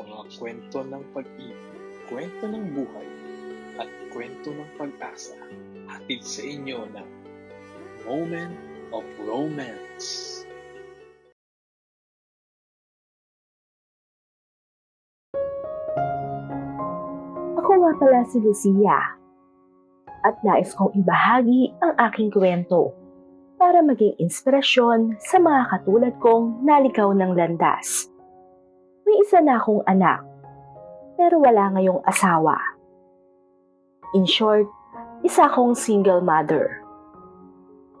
mga kwento ng pag-ibig, kwento ng buhay, at kwento ng pag-asa hatid sa inyo ng Moment of Romance. Ako nga pala si Lucia at nais kong ibahagi ang aking kwento para maging inspirasyon sa mga katulad kong naligaw ng landas. May isa na akong anak, pero wala ngayong asawa. In short, isa akong single mother.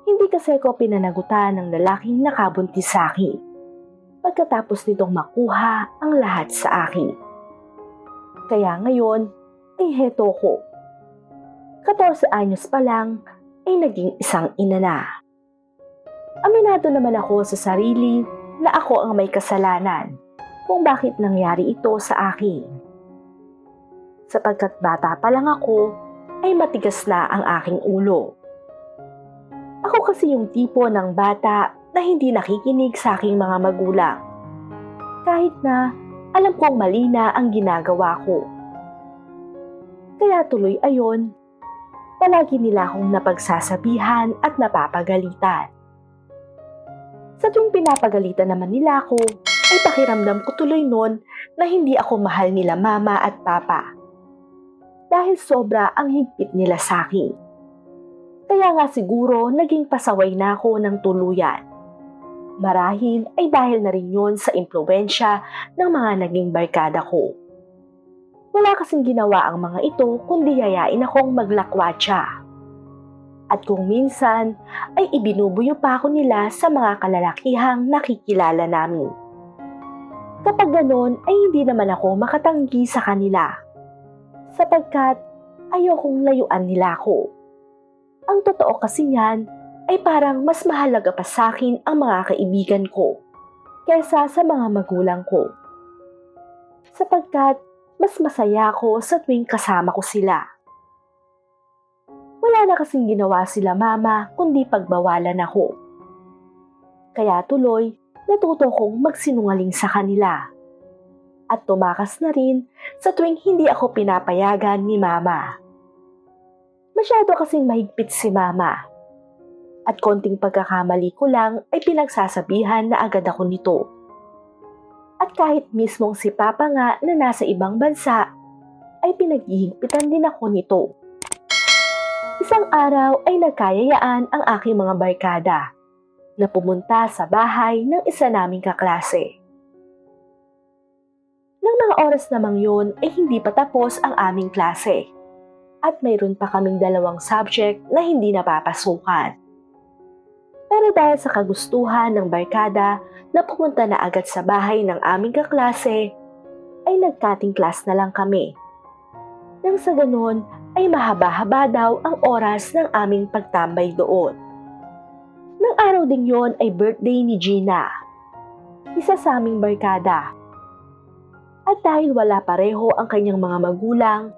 Hindi kasi ako pinanagutan ng lalaking nakabuntis sa akin pagkatapos nitong makuha ang lahat sa akin. Kaya ngayon, ay heto ko. 14 anyos pa lang ay naging isang ina na. Aminado naman ako sa sarili na ako ang may kasalanan kung bakit nangyari ito sa akin. Sapagkat bata pa lang ako, ay matigas na ang aking ulo. Ako kasi yung tipo ng bata na hindi nakikinig sa aking mga magulang. Kahit na alam kong mali na ang ginagawa ko. Kaya tuloy ayon, palagi nila akong napagsasabihan at napapagalitan. Sa tuwing pinapagalitan naman nila ako, ay pakiramdam ko tuloy nun na hindi ako mahal nila mama at papa. Dahil sobra ang higpit nila sa akin. Kaya nga siguro naging pasaway na ako ng tuluyan. Marahil ay dahil na rin yun sa impluensya ng mga naging barkada ko. Wala kasing ginawa ang mga ito kundi yayain akong maglakwatsa. At kung minsan ay ibinubuyo pa ako nila sa mga kalalakihang nakikilala namin. Kapag ganon ay hindi naman ako makatanggi sa kanila. Sapagkat ayokong layuan nila ako. Ang totoo kasi niyan ay parang mas mahalaga pa sa akin ang mga kaibigan ko kaysa sa mga magulang ko. Sapagkat mas masaya ako sa tuwing kasama ko sila. Wala na kasing ginawa sila mama kundi pagbawalan ako. Kaya tuloy, natuto kong magsinungaling sa kanila. At tumakas na rin sa tuwing hindi ako pinapayagan ni mama. Masyado kasing mahigpit si mama. At konting pagkakamali ko lang ay pinagsasabihan na agad ako nito. At kahit mismong si Papa nga na nasa ibang bansa, ay pinaghihigpitan din ako nito. Isang araw ay nagkayayaan ang aking mga barkada na pumunta sa bahay ng isa naming kaklase. Nang mga oras namang yun ay hindi pa tapos ang aming klase at mayroon pa kaming dalawang subject na hindi napapasukan. Pero dahil sa kagustuhan ng barkada na pumunta na agad sa bahay ng aming kaklase, ay nagkating class na lang kami. Nang sa ganon ay mahaba-haba daw ang oras ng aming pagtambay doon. Nang araw ding yon ay birthday ni Gina, isa sa aming barkada. At dahil wala pareho ang kanyang mga magulang,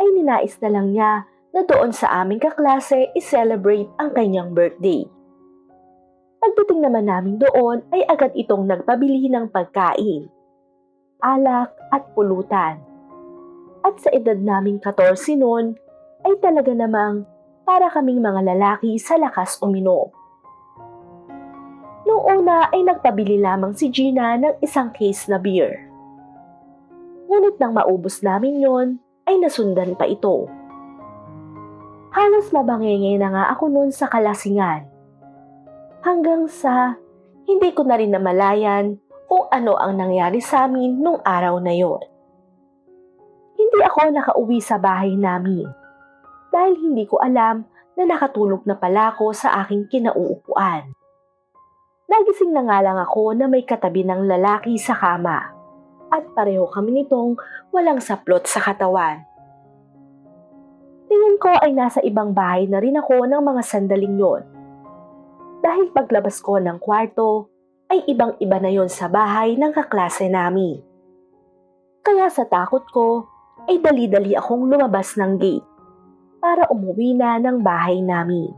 ay ninais na lang niya na doon sa aming kaklase i-celebrate ang kanyang birthday. Pagdating naman namin doon ay agad itong nagpabili ng pagkain, alak at pulutan. At sa edad naming 14 noon ay talaga namang para kaming mga lalaki sa lakas uminom. Noong una ay nagpabili lamang si Gina ng isang case na beer. Ngunit nang maubos namin yon ay nasundan pa ito. Halos mabangenge na nga ako noon sa kalasingan hanggang sa hindi ko na rin namalayan kung ano ang nangyari sa amin nung araw na yon. Hindi ako nakauwi sa bahay namin dahil hindi ko alam na nakatulog na pala ako sa aking kinauupuan. Nagising na nga lang ako na may katabi ng lalaki sa kama at pareho kami nitong walang saplot sa katawan. Tingin ko ay nasa ibang bahay na rin ako ng mga sandaling yon dahil paglabas ko ng kwarto ay ibang-iba na yon sa bahay ng kaklase namin. Kaya sa takot ko ay dali-dali akong lumabas ng gate para umuwi na ng bahay namin.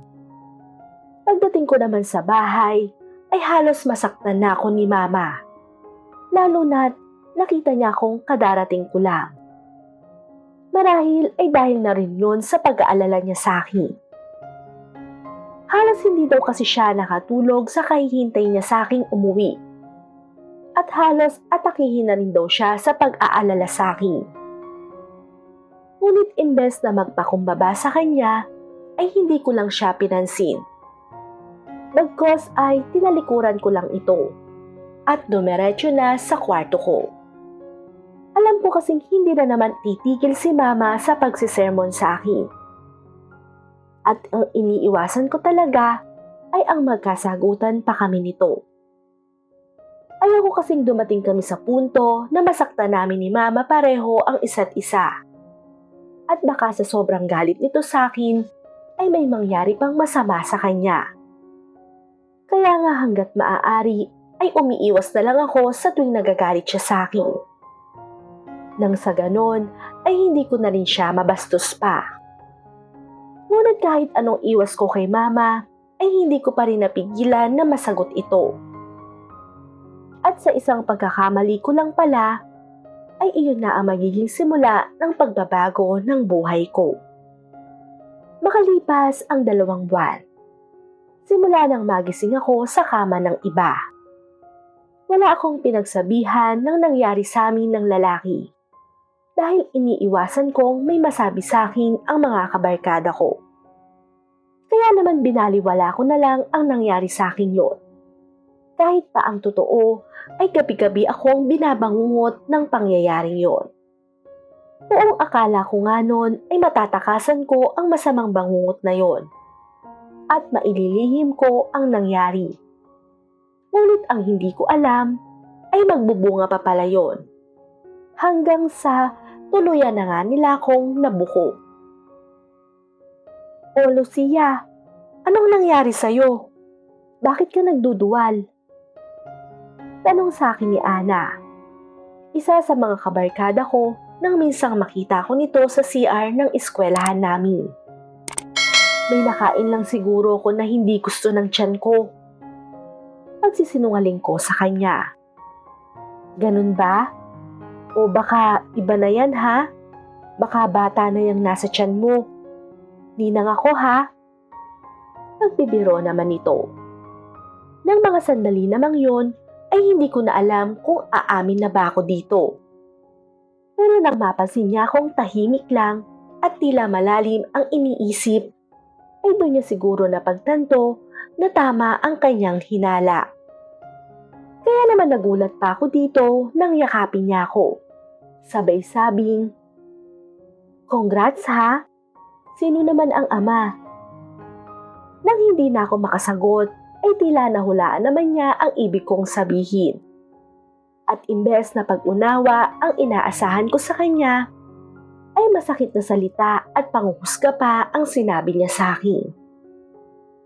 Pagdating ko naman sa bahay ay halos masaktan na ako ni mama. Lalo na't nakita niya akong kadarating ko lang. Marahil ay dahil na rin yun sa pag-aalala niya sa akin. Halos hindi daw kasi siya nakatulog sa kahihintay niya sa aking umuwi. At halos atakihin na rin daw siya sa pag-aalala sa akin. Ngunit imbes na magpakumbaba sa kanya, ay hindi ko lang siya pinansin. Bagkos ay tinalikuran ko lang ito at dumiretso na sa kwarto ko. Alam ko kasing hindi na naman titigil si mama sa pagsisermon sa akin. At ang iniiwasan ko talaga ay ang magkasagutan pa kami nito. Ayaw ko kasing dumating kami sa punto na masakta namin ni mama pareho ang isa't isa. At baka sa sobrang galit nito sa akin ay may mangyari pang masama sa kanya. Kaya nga hanggat maaari ay umiiwas na lang ako sa tuwing nagagalit siya sa akin. Nang sa ganon ay hindi ko na rin siya mabastos pa. Ngunit kahit anong iwas ko kay mama ay hindi ko pa rin napigilan na masagot ito. At sa isang pagkakamali ko lang pala ay iyon na ang magiging simula ng pagbabago ng buhay ko. Makalipas ang dalawang buwan. Simula nang magising ako sa kama ng iba. Wala akong pinagsabihan ng nangyari sa amin ng lalaki dahil iniiwasan kong may masabi sa akin ang mga kabarkada ko. Kaya naman binaliwala ko na lang ang nangyari sa akin yon. Kahit pa ang totoo ay gabi-gabi akong binabangungot ng pangyayaring yon. Buong akala ko nga noon ay matatakasan ko ang masamang bangungot na yon at maililihim ko ang nangyari. Ngunit ang hindi ko alam ay magbubunga pa pala yon. Hanggang sa tuluyan na nga nila akong nabuko. O Lucia, anong nangyari sa'yo? Bakit ka nagduduwal? Tanong sa akin ni Ana. Isa sa mga kabarkada ko nang minsang makita ko nito sa CR ng eskwelahan namin. May nakain lang siguro ko na hindi gusto ng tiyan ko. Pagsisinungaling ko sa kanya. Ganun ba? O baka iba na yan ha? Baka bata na yung nasa tiyan mo. Ninang ako ha? Pagbibiro naman ito. Nang mga sandali namang yon, ay hindi ko na alam kung aamin na ba ako dito. Pero nang mapansin niya akong tahimik lang at tila malalim ang iniisip, ay doon niya siguro napagtanto na tama ang kanyang hinala. Kaya naman nagulat pa ako dito nang yakapin niya ako. Sabay sabing, Congrats ha! Sino naman ang ama? Nang hindi na ako makasagot, ay tila nahulaan naman niya ang ibig kong sabihin. At imbes na pag-unawa ang inaasahan ko sa kanya, ay masakit na salita at panguhusga pa ang sinabi niya sa akin.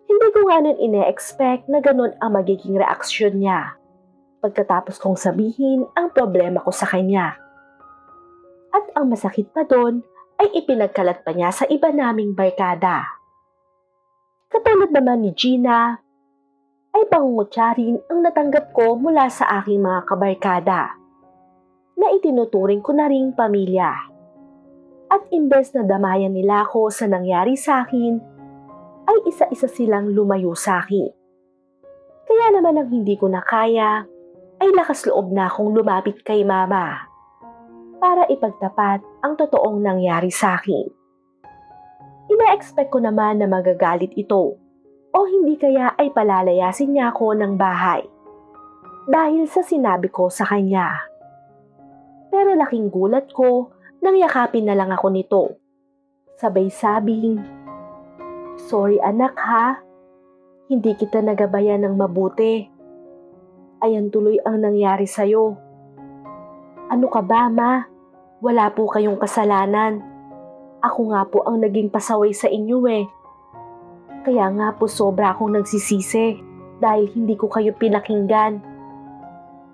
Hindi ko nga nun ine-expect na ganun ang magiging reaksyon niya pagkatapos kong sabihin ang problema ko sa kanya. At ang masakit pa doon ay ipinagkalat pa niya sa iba naming barkada. Katulad naman ni Gina, ay pangungutya rin ang natanggap ko mula sa aking mga kabarkada na itinuturing ko na ring pamilya. At imbes na damayan nila ako sa nangyari sa akin, ay isa-isa silang lumayo sa akin. Kaya naman ang hindi ko na kaya, ay lakas loob na akong lumapit kay mama para ipagtapat ang totoong nangyari sa akin. Ina-expect ko naman na magagalit ito o hindi kaya ay palalayasin niya ako ng bahay dahil sa sinabi ko sa kanya. Pero laking gulat ko nang yakapin na lang ako nito. Sabay sabing, Sorry anak ha, hindi kita nagabayan ng mabuti. Ayan tuloy ang nangyari sa'yo. Ano ka ba ma? Wala po kayong kasalanan. Ako nga po ang naging pasaway sa inyo eh. Kaya nga po sobra akong nagsisisi dahil hindi ko kayo pinakinggan.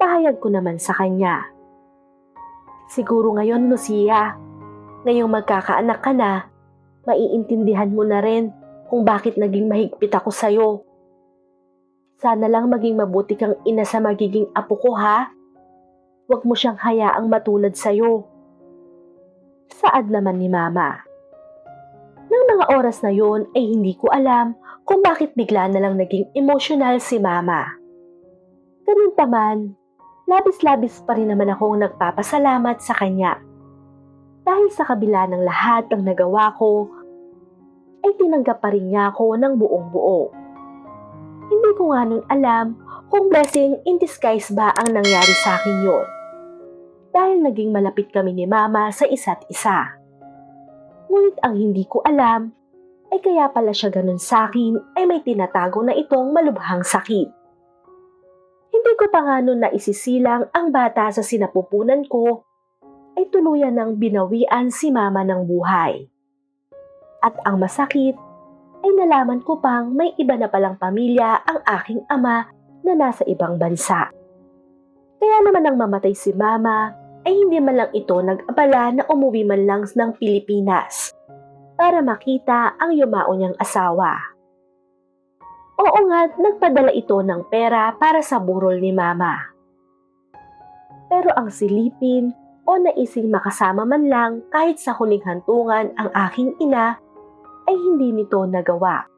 Pahayag ko naman sa kanya. Siguro ngayon, Lucia, ngayong magkakaanak ka na, maiintindihan mo na rin kung bakit naging mahigpit ako sa'yo. Sana lang maging mabuti kang ina sa magiging apo ko ha. Huwag mo siyang hayaang matulad sa'yo. Saad naman ni Mama. Nang mga oras na yon ay hindi ko alam kung bakit bigla na lang naging emosyonal si Mama. Ganun pa man, labis-labis pa rin naman akong nagpapasalamat sa kanya. Dahil sa kabila ng lahat ng nagawa ko, ay tinanggap pa rin niya ako ng buong buo. Hindi ko nga nun alam kung blessing in disguise ba ang nangyari sa akin yon. Dahil naging malapit kami ni Mama sa isa't isa. Ngunit ang hindi ko alam ay kaya pala siya ganun sa akin ay may tinatago na itong malubhang sakit. Hindi ko pa nga nun naisisilang ang bata sa sinapupunan ko ay tuluyan ng binawian si mama ng buhay. At ang masakit ay nalaman ko pang may iba na palang pamilya ang aking ama na nasa ibang bansa. Kaya naman nang mamatay si mama ay hindi man lang ito nag-abala na umuwi man lang ng Pilipinas para makita ang yumao niyang asawa. Oo nga, nagpadala ito ng pera para sa burol ni mama. Pero ang silipin o naising makasama man lang kahit sa huling hantungan ang aking ina ay hindi nito nagawa.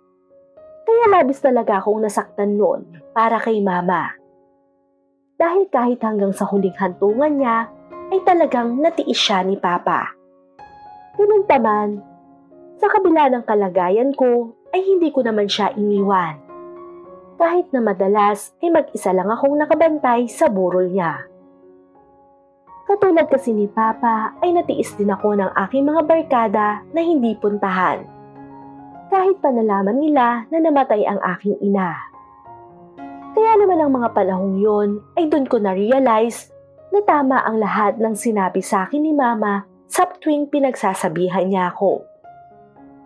Kaya labis talaga akong nasaktan noon para kay mama. Dahil kahit hanggang sa huling hantungan niya ay talagang natiis siya ni papa. Ganun taman, sa kabila ng kalagayan ko ay hindi ko naman siya iniwan. Kahit na madalas ay mag-isa lang akong nakabantay sa burol niya. Katulad kasi ni Papa ay natiis din ako ng aking mga barkada na hindi puntahan. Kahit pa nalaman nila na namatay ang aking ina. Kaya naman ang mga panahong yon ay doon ko na-realize na tama ang lahat ng sinabi sa akin ni Mama sa tuwing pinagsasabihan niya ako.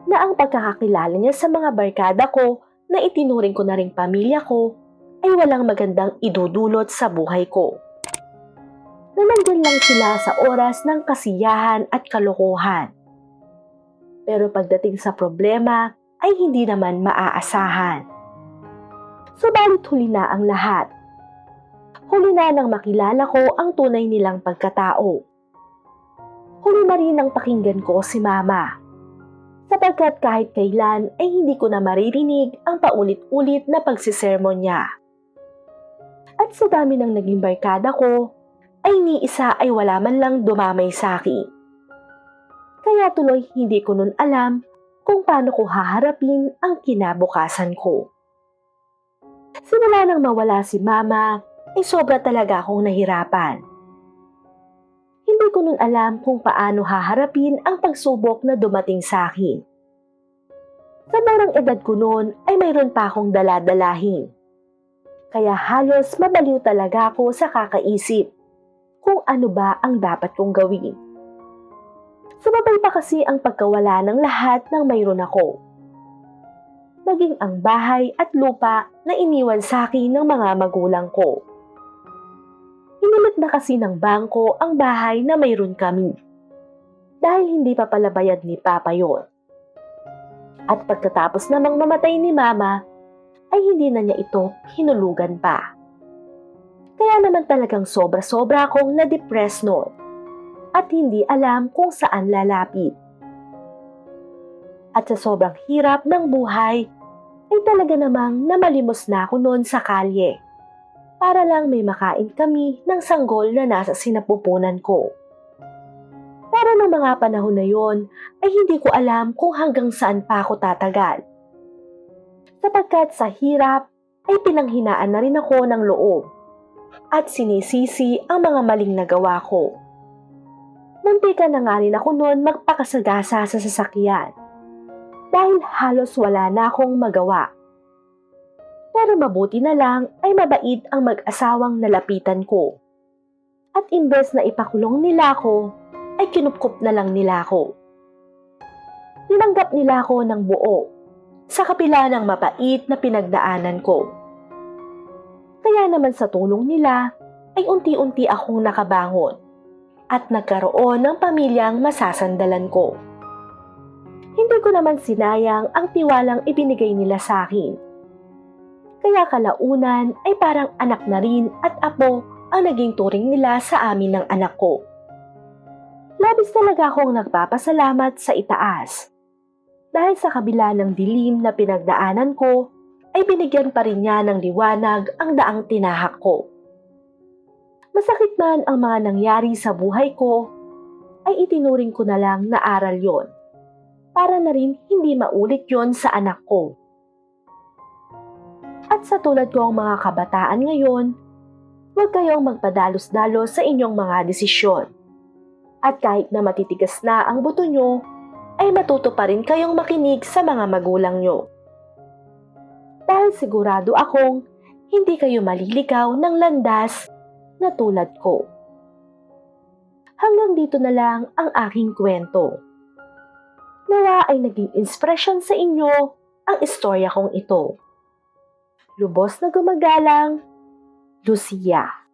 Na ang pagkakakilala niya sa mga barkada ko na itinuring ko na ring pamilya ko ay walang magandang idudulot sa buhay ko na lang sila sa oras ng kasiyahan at kalokohan. Pero pagdating sa problema ay hindi naman maaasahan. Subalit huli na ang lahat. Huli na nang makilala ko ang tunay nilang pagkatao. Huli na rin ang pakinggan ko si Mama. Sapagkat kahit kailan ay hindi ko na maririnig ang paulit-ulit na pagsisermon niya. At sa dami ng naging barkada ko, ay ni isa ay wala man lang dumamay sa akin. Kaya tuloy hindi ko nun alam kung paano ko haharapin ang kinabukasan ko. Simula nang mawala si mama, ay sobra talaga akong nahirapan. Hindi ko nun alam kung paano haharapin ang pagsubok na dumating sa akin. Sa marang edad ko noon ay mayroon pa akong daladalahin. Kaya halos mabaliw talaga ako sa kakaisip kung ano ba ang dapat kong gawin. Sumabay pa kasi ang pagkawala ng lahat ng mayroon ako. Maging ang bahay at lupa na iniwan sa akin ng mga magulang ko. Inilit na kasi ng bangko ang bahay na mayroon kami. Dahil hindi pa pala bayad ni Papa yon. At pagkatapos namang mamatay ni Mama, ay hindi na niya ito hinulugan pa. Kaya naman talagang sobra-sobra akong na-depress noon at hindi alam kung saan lalapit. At sa sobrang hirap ng buhay, ay talaga namang namalimos na ako noon sa kalye para lang may makain kami ng sanggol na nasa sinapupunan ko. Pero ng mga panahon na yon ay hindi ko alam kung hanggang saan pa ako tatagal. Sapagkat sa hirap ay pinanghinaan na rin ako ng loob at sinisisi ang mga maling nagawa ko. Muntika na nga rin ako noon magpakasagasa sa sasakyan dahil halos wala na akong magawa. Pero mabuti na lang ay mabait ang mag-asawang nalapitan ko. At imbes na ipakulong nila ako, ay kinupkup na lang nila ako. Tinanggap nila ako ng buo sa kapila ng mapait na pinagdaanan ko. Kaya naman sa tulong nila ay unti-unti akong nakabangon at nagkaroon ng pamilyang masasandalan ko. Hindi ko naman sinayang ang tiwalang ibinigay nila sa akin. Kaya kalaunan ay parang anak na rin at apo ang naging turing nila sa amin ng anak ko. Labis talaga akong nagpapasalamat sa itaas. Dahil sa kabila ng dilim na pinagdaanan ko, ay binigyan pa rin niya ng liwanag ang daang tinahak ko. Masakit man ang mga nangyari sa buhay ko, ay itinuring ko na lang na aral yon para na rin hindi maulit yon sa anak ko. At sa tulad ko ang mga kabataan ngayon, huwag kayong magpadalos-dalos sa inyong mga desisyon. At kahit na matitigas na ang buto nyo, ay matuto pa rin kayong makinig sa mga magulang nyo. Dahil sigurado akong hindi kayo maliligaw ng landas na tulad ko. Hanggang dito na lang ang aking kwento. Nawa ay naging inspirasyon sa inyo ang istorya kong ito. Lubos na gumagalang, Lucia.